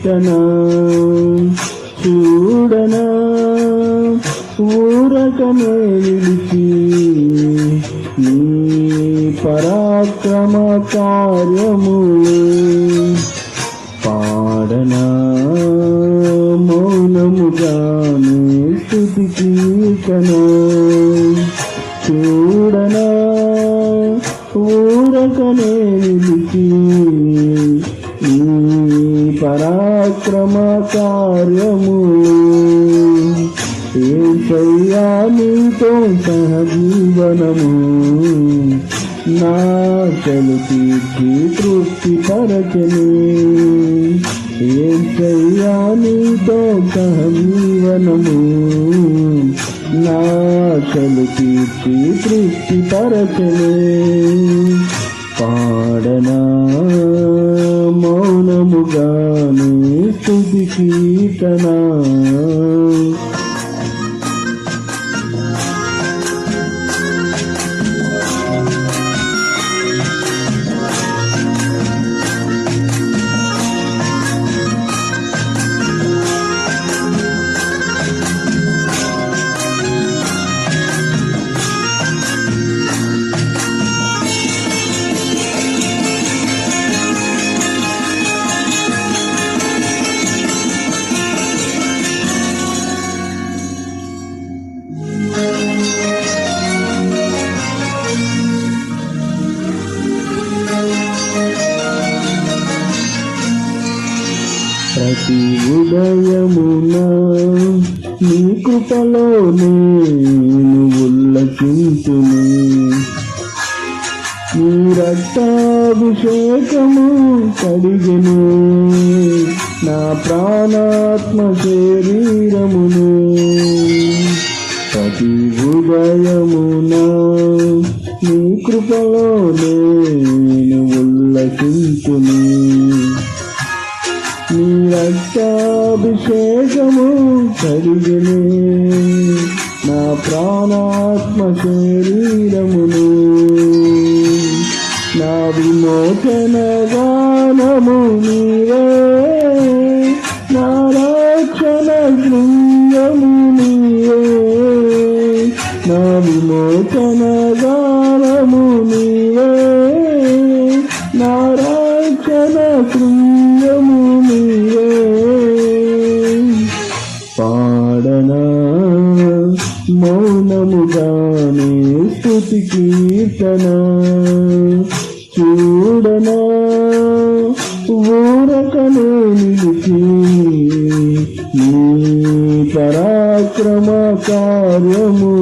చూడనా? చూడనా? ఊరకనే నిలిచి నీ పరాక్రమ కార్యము పాడనా? మౌనముగానే స్థుతి కీర్తన చూడనా? ఊరకనే నిలిచి అక్రమ కార్యములు ఏసయ్యా నీతో సహజీవనము. నా చలు తీర్చి తృప్తి పరచని. ఏసయ్యా నీతో సహజీవనము. నా చలు తీర్చి తృప్తి పరచని. పాడనా మౌనముగా స్థుతి కీర్తనా ప్రతి ఉదయమున నీ కృపలోనే నేను ఉల్లసించును నీ రక్తాభిషేకము కడిగను. నా ప్రాణాత్మ శరీరమును. ప్రతి ఉదయమున నీ కృపలో నేను ఉల్లసించును నీ రక్తాభిషేకము కరిగినే నా ప్రాణాత్మ శరీరమును. నా విమోచన గానము నీవే. నా రక్షణ శృంగము నీవే. నా విమోచన పాడనా మౌనముగానే స్థుతి కీర్తన. చూడనా ఊరకనే నిలిచి నీ పరాక్రమ కార్యము.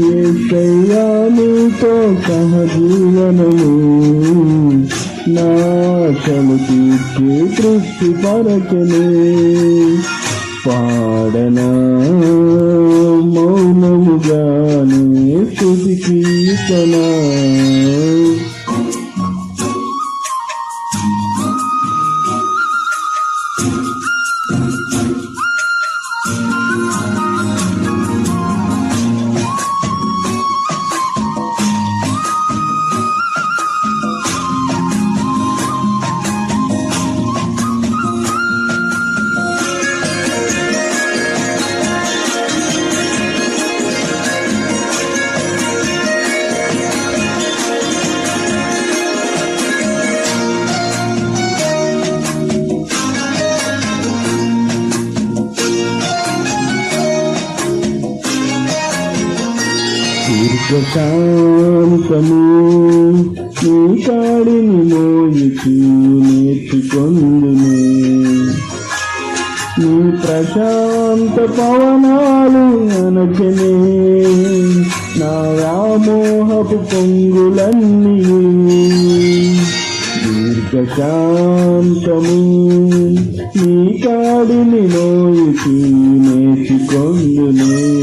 ఏసయ్యా నీతో సహజీవనము. నాశము తీర్చి తృప్తి పరచనే. పాడనా? మౌనముగానే స్థుతి కీర్తన? శాంతము నీ కాడిని మోయిచు నేర్చుకొందును నీ ప్రశాంత పవనాలు అనచనే నా వ్యామోహపు పొంగులన్నీ. దీర్ఘశాంతము. నీ కాడిని మోయిచు నేర్చుకొందును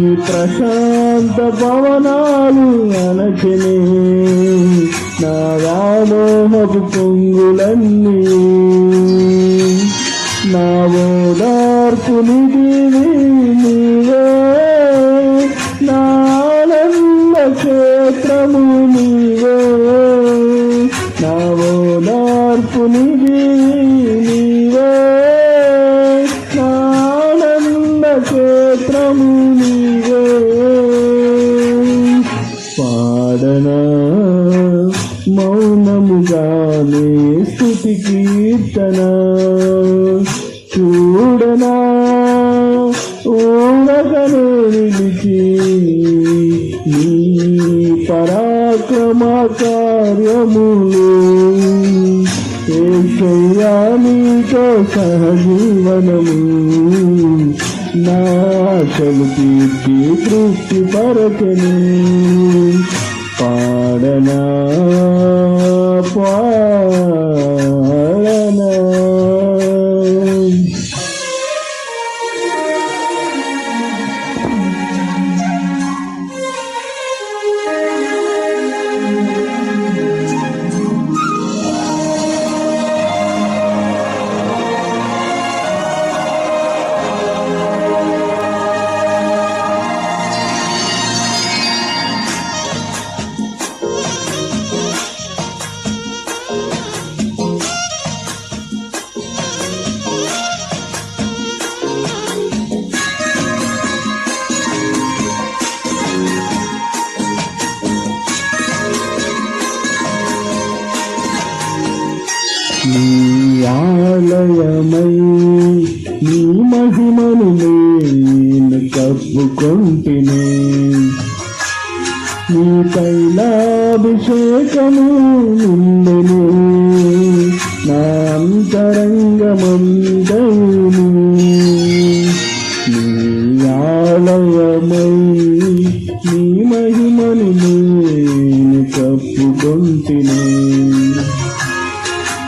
ప్రశాంత భవనాలు అనచనే నా వ్యామోహపు పొంగులన్నీ. నా ఓదార్పుని నిధివి నీవే. మౌనముగానే స్థుతి కీర్తన. చూడనా ఊరగనే నిలిచి నీ పరాక్రమ కార్యములు ఏషయ్యా నీతో సహజీవనము. నాశలు తీర్చి తృప్తి పరచను పాడనా పాడనా తైలాభిషేకము నిండెను. నా అంతరంగమందయును నీ ఆలయమై నీ మహిమను నేను కప్పుకొంటినే.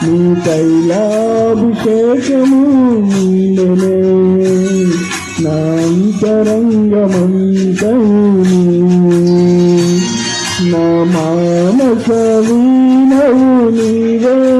నీ తైలాభిషేకము నిండెనే. నా అంతరంగమంతయును నా మానస వీణవు నీవే.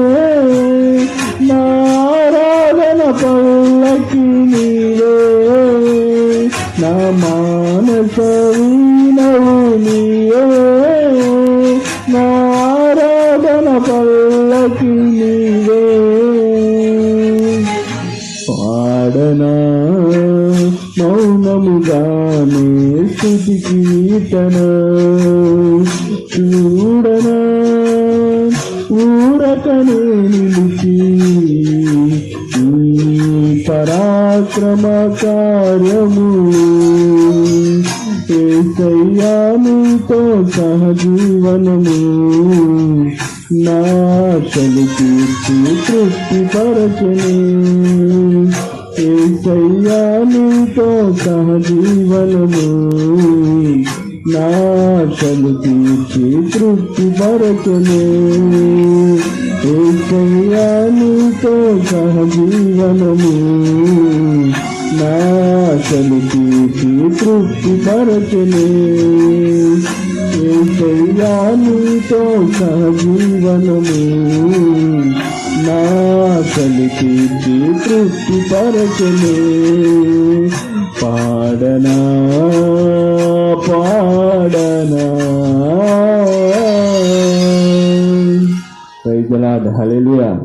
మౌనముగానే స్థుతి కీర్తన. చూడనా ఊరకనే నిలిచి ఈ పరాక్రమ కార్యములు ఏసయ్యా సహజీవనము. నాశలు తీర్చి తృప్తి పరచని ఏసయ్యా నీతో సహజీవనము. నాశలు తీర్చి తృప్తి పరచను. ఏసయ్యా నీతో సహజీవనము. నాశలు తీర్చి తృప్తి పరచను. ఏసయ్యా నీతో సహజీవనము. నాశలు తీర్చి తృప్తి పరచలే. పాడనా పాడనా. Praise lord. హల్లెలూయా.